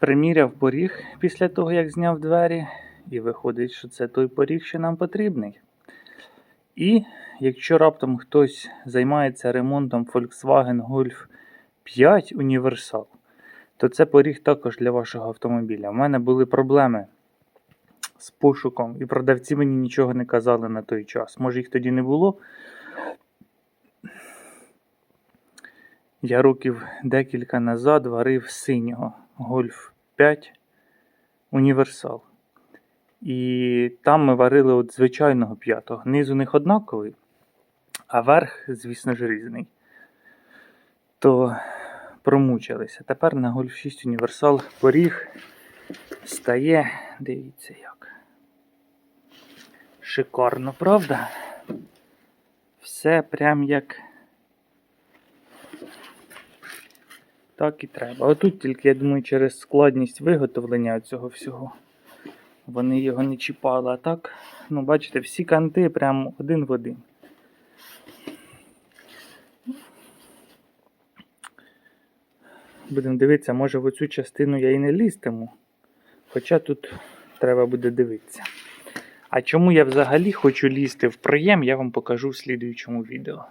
Приміряв поріг після того, як зняв двері, і виходить, що це той поріг, що нам потрібний. І якщо раптом хтось займається ремонтом Volkswagen Golf 5 Універсал, то це поріг також для вашого автомобіля. У мене були проблеми з пошуком, і продавці мені нічого не казали на той час. Може, їх тоді не було. Я років декілька назад варив синього Golf 5 Універсал. І там ми варили от звичайного п'ятого. Низ у них однаковий, а верх, звісно ж, різний. То промучилися. Тепер на Golf 6 Універсал поріг стає. Дивіться як. Шикарно, правда? Все прям як. Так і треба. Отут тільки, я думаю, через складність виготовлення цього всього. Вони його не чіпали, а так, ну, бачите, всі канти прям один в один. Будемо дивитися, може в оцю частину я і не лізтиму. Хоча тут треба буде дивитися. А чому я взагалі хочу лізти в проєм, я вам покажу в слідуючому відео.